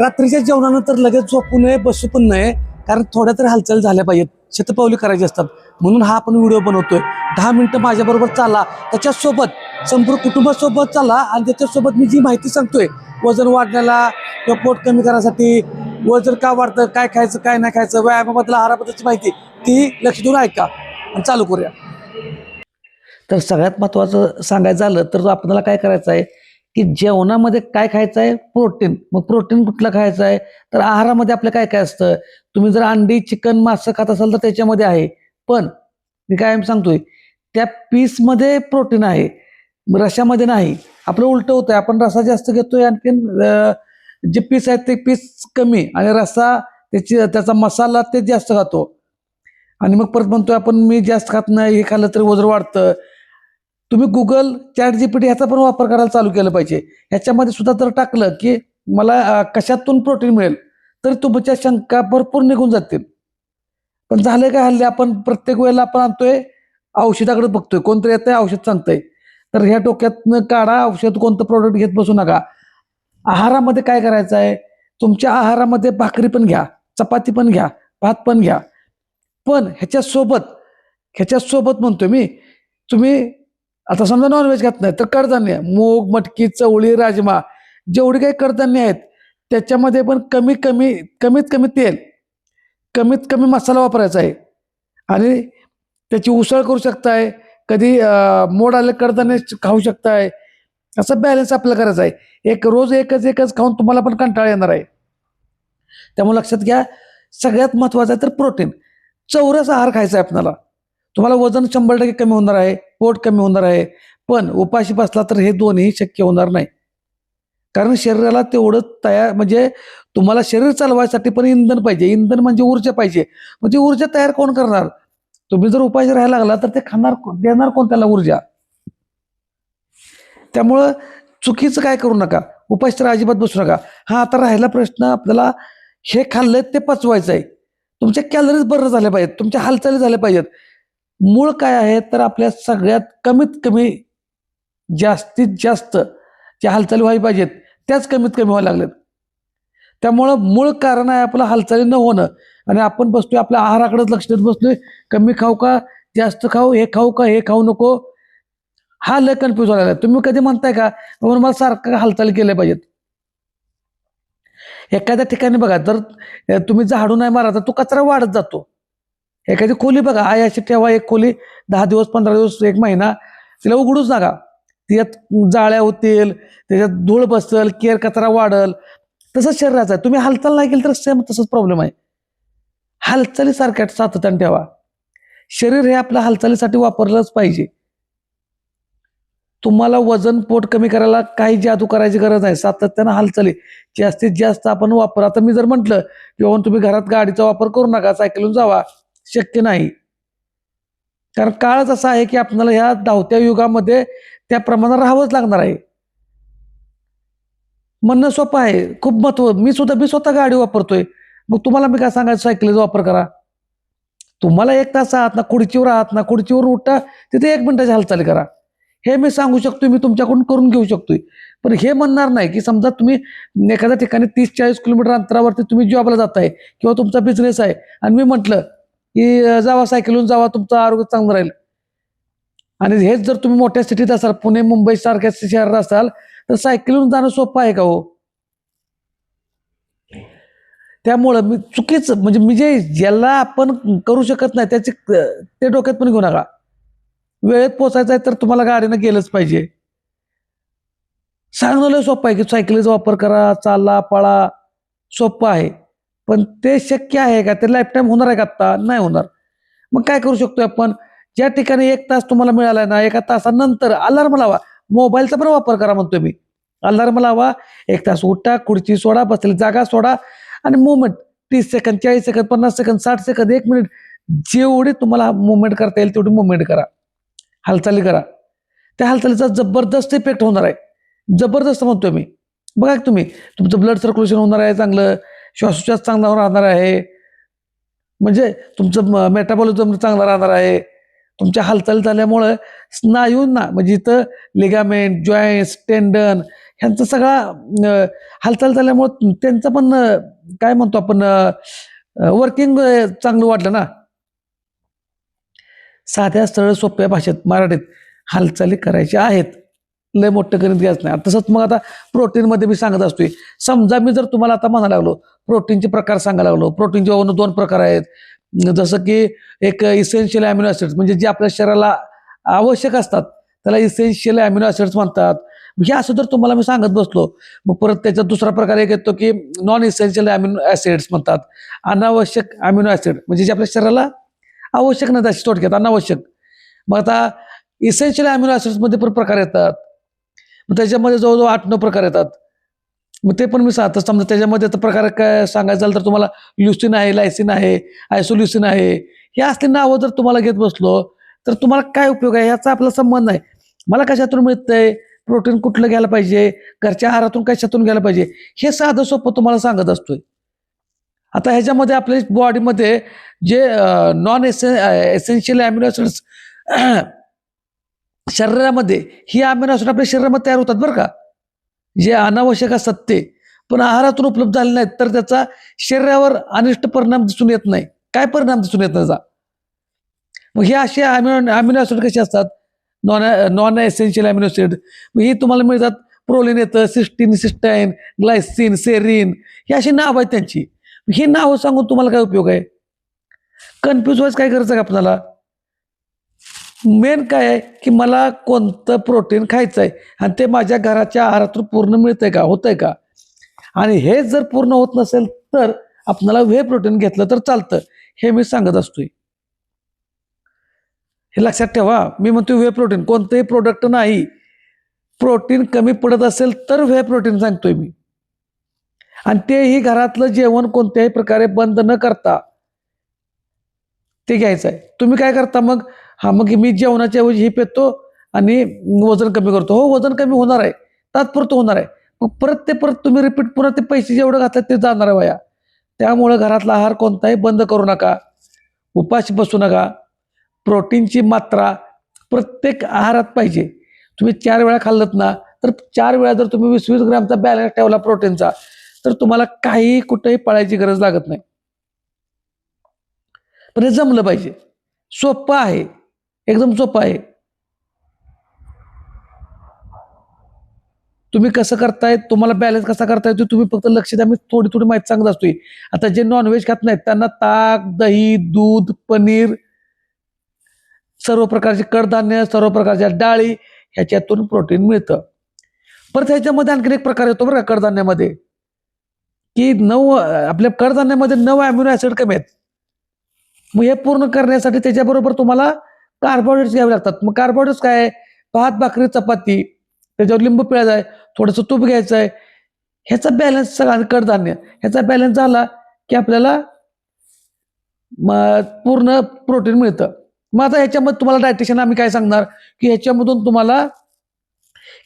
रात्रीच्या जेवणानंतर लगेच झोपू नये बसू पण नये कारण थोड्या तरी हालचाल झाल्या पाहिजेत. शतपावली करायची असतात. म्हणून हा आपण व्हिडिओ बनवतोय. दहा मिनटं माझ्याबरोबर चाला. त्याच्यासोबत संपूर्ण कुटुंबासोबत चाला आणि त्याच्यासोबत मी जी माहिती सांगतोय वजन वाढण्याला किंवा पोट कमी करण्यासाठी वजन का वाढतं काय खायचं काय नाही खायचं व्यायामाबद्दल आहाराबद्दलची माहिती ती लक्ष देऊन ऐका आणि चालू करूया. तर सगळ्यात महत्त्वाचं सांगायचं झालं तर आपल्याला काय करायचं आहे? की जेवणामध्ये काय खायचं आहे प्रोटीन. मग प्रोटीन कुठलं खायचं आहे तर आहारामध्ये आपलं काय काय असतं? तुम्ही जर अंडी चिकन मासं खात असाल तर त्याच्यामध्ये आहे. पण मी काय सांगतोय त्या पीसमध्ये प्रोटीन आहे. रशामध्ये नाही. आपलं उलटं होतंय. आपण रसा जास्त घेतोय आणखीन जे पीस आहेत ते पीस कमी आणि रसा त्याची त्याचा मसाला ते जास्त खातो. आणि मग परत म्हणतोय आपण मी जास्त खात नाही हे खाल्लं तरी वजन वाढतं. तुम्ही गुगल चॅट जीपीटी ह्याचा पण वापर करायला चालू केलं पाहिजे. ह्याच्यामध्ये सुद्धा जर टाकलं की मला कशातून प्रोटीन मिळेल तर तुमच्या शंका भरपूर निघून जातील. पण झालं काय हल्ली आपण प्रत्येक वेळेला आपण आणतोय औषधाकडे बघतोय. कोणतरी येतंय औषध सांगतंय. तर ह्या डोक्यातनं काढा औषध कोणतं प्रोडक्ट घेत बसू नका. आहारामध्ये काय करायचं आहे? तुमच्या आहारामध्ये भाकरी पण घ्या चपाती पण घ्या भात पण घ्या. पण ह्याच्यासोबत ह्याच्यासोबत म्हणतोय मी तुम्ही आता समजा नॉनव्हेज खात नाही तर कडधान्य मूग मटकी चवळी राजमा जेवढी काही कडधान्य आहेत त्याच्यामध्ये पण कमी कमी कमीत कमी तेल कमीत कमी मसाला वापरायचा आहे. आणि त्याची उसळ करू शकताय कधी मोड आले कडधान्य खाऊ शकताय असं बॅलन्स आपल्याला करायचं आहे. एक रोज एकच एकच खाऊन तुम्हाला पण कंटाळा येणार आहे. त्यामुळे लक्षात घ्या सगळ्यात महत्त्वाचं आहे तर प्रोटीन चौरस आहार खायचा आहे आपल्याला. तुम्हाला वजन शंभर टक्के कमी होणार आहे पोट कमी होणार आहे पण उपाशी बसला तर हे दोन्ही शक्य होणार नाही. कारण शरीराला तेवढं तयार म्हणजे तुम्हाला शरीर चालवायसाठी पण इंधन पाहिजे. इंधन म्हणजे ऊर्जा पाहिजे. म्हणजे ऊर्जा तयार कोण करणार? तुम्ही जर उपाशी राहायला लागला तर ते खाणार देणार कोण त्याला ऊर्जा? त्यामुळं चुकीचं काय करू नका. उपाशी तर अजिबात बसू नका. हा आता राहिला प्रश्न आपल्याला हे खाल्लं ते पचवायचं आहे तुमच्या कॅलरीज बरं झाल्या पाहिजेत. तुमच्या हालचाली झाल्या पाहिजेत. मूळ काय आहे तर आपल्या सगळ्यात कमीत कमी जास्तीत जास्त ज्या हालचाली व्हायला पाहिजेत त्याच कमीत कमी व्हायला लागल्यात. त्यामुळं मूळ कारण आहे आपलं हालचाली न होणं. आणि आपण बसतोय आपल्या आहाराकडेच लक्ष देत बसतोय. कमी खाऊ का जास्त खाऊ हे खाऊ का हे खाऊ नको हा लय कन्फ्यूज व्हायला लागला तुम्ही कधी म्हणताय का म्हणून मला सारखं हालचाली केल्या पाहिजेत. एखाद्या ठिकाणी बघा जर तुम्ही झाडू नाही मारा तर तो कचरा वाढत जातो. एखादी खोली बघा आई अशी ठेवा एक खोली दहा दिवस पंधरा दिवस एक महिना तिला उघडूच नका. त्यात जाळ्या होतील त्याच्यात धूळ बसल केर कचरा वाढल तसंच शरीराचं आहे. तुम्ही हालचाल नाही केली तर सेम तसंच प्रॉब्लेम आहे. हालचाली सारख्या सातत्याने ठेवा. शरीर हे आपल्या हालचालीसाठी वापरलंच पाहिजे. तुम्हाला वजन पोट कमी करायला काही जादू करायची गरज नाही. सातत्यानं हालचाली जास्तीत जास्त आपण वापर. आता मी जर म्हटलं किंवा तुम्ही घरात गाडीचा वापर करू नका सायकलून जावा शक्य नाही. कारण काळच असा आहे की आपल्याला ह्या धावत्या युगामध्ये त्या प्रमाणात राहावंच लागणार आहे. म्हणणं सोपं आहे. खूप महत्त्व मी सुद्धा मी स्वतः गाडी वापरतोय. मग तुम्हाला मी काय सांगायचं? सायकलीचा वापर करा. तुम्हाला एक तास आहात ना खुर्चीवर आहात ना खुर्चीवर उठा तिथे एक मिनिटाची हालचाल करा. हे मी सांगू शकतो मी तुमच्याकडून करून घेऊ शकतोय. पण हे म्हणणार नाही की समजा तुम्ही एखाद्या ठिकाणी तीस चाळीस किलोमीटर अंतरावरती तुम्ही जॉबला जाताय किंवा तुमचा बिझनेस आहे. आणि मी म्हटलं की जावा सायकलून जावा तुमचं आरोग्य चांगलं राहील. आणि हेच जर तुम्ही मोठ्या सिटीत असाल पुणे मुंबई सारख्या शहरात असाल तर सायकलून जाणं सोपं आहे का हो? त्यामुळं मी चुकीचं म्हणजे मी जे ज्याला आपण करू शकत नाही त्याची ते डोक्यात पण घेऊ नका. वेळेत पोचायचं आहे तर तुम्हाला गाडीनं गेलंच पाहिजे. सांगणं लय सोपं आहे की सायकलीचा वापर करा चाला पळा सोपं आहे. पण ते शक्य आहे का? ते लाईफटाईम होणार आहे का आत्ता? नाही होणार. मग काय करू शकतो आपण? ज्या ठिकाणी एक तास तुम्हाला मिळाला ना एका तासानंतर अलार्म लावा. मोबाईलचा पण वापर करा म्हणतो मी. अलार्म लावा एक तास उठा खुर्ची सोडा बसलेली जागा सोडा आणि मुवमेंट तीस सेकंद चाळीस सेकंद पन्नास सेकंद साठ सेकंद एक मिनिट जेवढी तुम्हाला मुवमेंट करता येईल तेवढी मुवमेंट करा. हालचाली करा. त्या हालचालीचा जबरदस्त इफेक्ट होणार आहे. जबरदस्त म्हणतोय मी. बघा तुम्ही तुमचं ब्लड सर्क्युलेशन होणार आहे चांगलं. श्वासोच्छ्वास चांगला राहणार आहे. म्हणजे तुमचं मेटाबॉलिझम चांगला राहणार आहे. तुमच्या हालचाली झाल्यामुळं स्नायूंना म्हणजे इथं लिगामेंट जॉईंट्स टेंडन ह्यांचं सगळा हालचाल झाल्यामुळं त्यांचं पण काय म्हणतो आपण वर्किंग चांगलं वाटलं ना. साध्या सरळ सोप्या भाषेत मराठीत हालचाली करायच्या आहेत. लय मोठं गणित घ्यायचं नाही. तसंच मग आता प्रोटीनमध्ये मी सांगत असतोय. समजा मी जर तुम्हाला आता म्हणायला लागलो प्रोटीनचे प्रकार सांगायला लागलो प्रोटीनचे वरून दोन प्रकार आहेत. जसं की एक इसेन्शियल अॅमिनो ॲसिड्स म्हणजे जे आपल्या शरीराला आवश्यक असतात त्याला इसेन्शियल अॅमिनो ॲसिड्स म्हणतात. हे असं जर तुम्हाला मी सांगत बसलो मग परत त्याचा दुसरा प्रकार एक येतो की नॉन इसेन्शियल अॅमिनो ॲसिड्स म्हणतात. अनावश्यक अॅमिनो ॲसिड म्हणजे जे आपल्या शरीराला आवश्यक नाही अशी थोडक्यात अनावश्यक. मग आता इसेन्शियल अॅमिनो ॲसिड्समध्ये पण प्रकार येतात. मग त्याच्यामध्ये जवळजवळ आठ नऊ प्रकार येतात. मग ते पण मी सांगतो समजा त्याच्यामध्ये तर प्रकार काय सांगायचं झालं तर तुम्हाला ल्युसिन आहे लायसिन आहे आयसोल्युसिन आहे. हे असले नावं जर तुम्हाला घेत बसलो तर तुम्हाला काय उपयोग आहे? याचा आपला संबंध नाही. मला कशातून मिळतंय? प्रोटीन कुठलं घ्यायला पाहिजे? घरच्या आहारातून कशातून घ्यायला पाहिजे? हे साधं सोपं तुम्हाला सांगत असतोय. आता ह्याच्यामध्ये आपल्या बॉडीमध्ये जे नॉन एसे एसेन्शियल अॅमिनो शरीरामध्ये ही अमिनो ॲसिड आपल्या शरीरामध्ये तयार होतात बरं का? जे अनावश्यक असतात ते. पण आहारातून उपलब्ध झाले नाहीत तर त्याचा शरीरावर अनिष्ट परिणाम दिसून येत नाही. काय परिणाम दिसून येत त्याचा? मग हे असे अमिनो अमिनो ॲसिड कसे असतात? Non non essential amino acid मग हे तुम्हाला मिळतात. प्रोलिन येतं सिस्टीन सिस्टाईन ग्लायसिन सेरिन ही अशी नाव आहेत त्यांची. ही नावं सांगून तुम्हाला काय उपयोग आहे? कन्फ्यूज व्हायचं काय करायचं का आपल्याला? मेन काय आहे की मला कोणतं प्रोटीन खायचं आहे आणि ते माझ्या घराच्या आहारातून पूर्ण मिळतंय का? होतंय का? आणि हे जर पूर्ण होत नसेल तर आपल्याला व्हे प्रोटीन घेतलं तर चालतं. हे मी सांगत असतोय. हे लक्षात ठेवा. मी म्हणतो व्हे प्रोटीन कोणतंही प्रोडक्ट नाही. प्रोटीन कमी पडत असेल तर व्हे प्रोटीन सांगतोय मी. आणि तेही घरातलं जेवण कोणत्याही प्रकारे बंद न करता ते घ्यायचं आहे. तुम्ही काय करता मग? हा मग मी जेवणाच्या ऐवजी हे पेतो आणि वजन कमी करतो. हो वजन कमी होणार आहे. तात्पुरतं होणार आहे. मग परत ते परत तुम्ही रिपीट पुन्हा ते पैसे जेवढं घातलं ते जाणार आहे वया. त्यामुळं घरातला आहार कोणताही बंद करू नका. उपाशी बसू नका. प्रोटीनची मात्रा प्रत्येक आहारात पाहिजे. तुम्ही चार वेळा खाल्लत ना तर चार वेळा जर तुम्ही वीस वीस ग्रॅमचा बॅलन्स ठेवला प्रोटीनचा तर तुम्हाला काही कुठेही पळायची गरज लागत नाही. पण हे जमलं पाहिजे. सोपं आहे. एकदम सोपं आहे. तुम्ही कसं करताय तुम्हाला बॅलन्स कसा करता येतो तुम्ही फक्त लक्ष द्या. मी थोडी थोडी माहिती सांगत असतोय. आता जे नॉनव्हेज खात नाहीत त्यांना ताक दही दूध पनीर सर्व प्रकारचे कडधान्य सर्व प्रकारच्या डाळी ह्याच्यातून प्रोटीन मिळतं. परत ह्याच्यामध्ये आणखीन एक प्रकार येतो बरं का कडधान्यामध्ये. की नऊ आपल्या कडधान्यामध्ये नऊ अमिनो ॲसिड कमी आहेत. मग हे पूर्ण करण्यासाठी त्याच्याबरोबर तुम्हाला कार्बोहायड्रेट्स घ्यावे लागतात. मग कार्बोहायड्रेट्स काय आहे? भात भाकरी चपाती त्याच्यावर लिंबू पिळायचं आहे थोडंसं तूप घ्यायचं आहे. ह्याचा बॅलन्स सगळा कडधान्य. ह्याचा बॅलन्स झाला की आपल्याला पूर्ण प्रोटीन मिळतं. मग आता ह्याच्यामध्ये तुम्हाला डायटिशियन आम्ही काय सांगणार? की ह्याच्यामधून तुम्हाला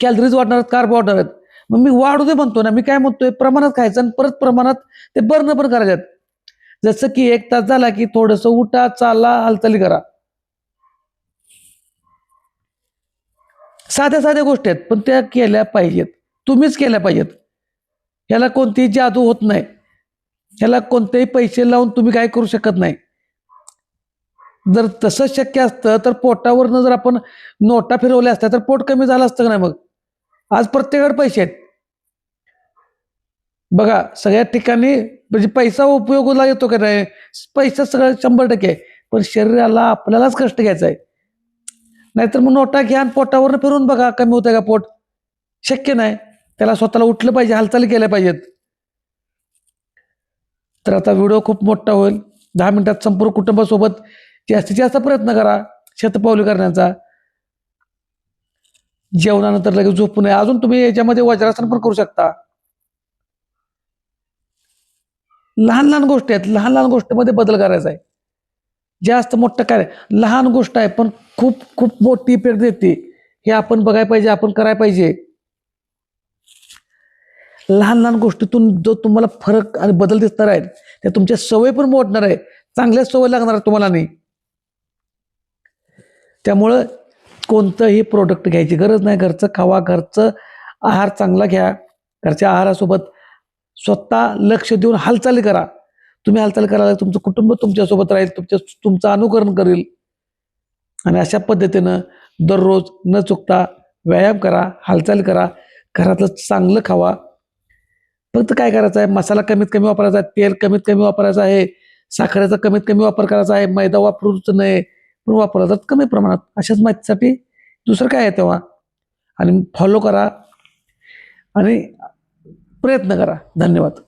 कॅलरीज वाढणार आहेत कार्बोहायड्रेट वाढणार आहेत. मग मी वाढू दे म्हणतो ना मी काय म्हणतोय? प्रमाणात खायचं आणि परत प्रमाणात ते बर्न पण करायचे आहेत. जसं की एक तास झाला की थोडंसं उठा चाला हालचाली करा. साध्या साध्या गोष्टी आहेत पण त्या केल्या पाहिजेत. तुम्हीच केल्या पाहिजेत. ह्याला कोणतीही जादू होत नाही. ह्याला कोणतेही पैसे लावून तुम्ही काय करू शकत नाही. जर तसं शक्य असतं तर पोटावरनं जर आपण नोटा फिरवल्या असत्या तर पोट कमी झालं असतं का नाही मग? आज प्रत्येकाकडे पैसे आहेत. बघा सगळ्या ठिकाणी म्हणजे पैसा उपयोगाला येतो का नाही? पैसा सगळं शंभर टक्के आहे. पण शरीराला आपल्यालाच कष्ट घ्यायचा आहे. नाहीतर मग नोटा घ्या आणि पोटावर फिरून बघा कमी होतंय का पोट. शक्य नाही. त्याला स्वतःला उठलं पाहिजे हालचाली केल्या पाहिजेत. तर आता व्हिडिओ खूप मोठा होईल. दहा मिनिटात संपूर्ण कुटुंबासोबत जास्तीत जास्त प्रयत्न करा. शतपावली करण्याचा. जेवणानंतर लगेच झोपू नये. अजून तुम्ही याच्यामध्ये वज्रासन पण करू शकता. लहान लहान गोष्टी आहेत. लहान लहान गोष्टीमध्ये बदल करायचा आहे. जास्त मोठं काय लहान गोष्ट आहे पण खूप खूप मोठी इफेक्ट देते. हे आपण बघायला पाहिजे आपण करायला पाहिजे. लहान लहान गोष्टीतून जो तुम्हाला फरक आणि बदल दिसणार आहे त्या तुमच्या सवय पण मोडणार आहे चांगल्या सवय लागणार आहे तुम्हाला नाही. त्यामुळं कोणतंही प्रोडक्ट घ्यायची गरज नाही. घरचं खावा घरचं आहार चांगला घ्या. घरच्या आहारासोबत स्वतः लक्ष देऊन हालचाली करा. तुम्ही हालचाल करायला तुमचं कुटुंब तुमच्यासोबत राहील तुमच्या तुमचं अनुकरण करेल. आणि अशा पद्धतीनं दररोज न चुकता व्यायाम करा हालचाल करा घरातलं चांगलं खावा. फक्त काय करायचं आहे? मसाला कमीत कमी वापरायचा आहे तेल कमीत कमी वापरायचं आहे साखरेचा कमीत कमी वापर करायचा आहे मैदा वापरूच नाही पण वापरायचा कमी प्रमाणात. अशाच माहितीसाठी दुसरं काय आहे तेव्हा? आणि फॉलो करा आणि प्रयत्न करा. धन्यवाद.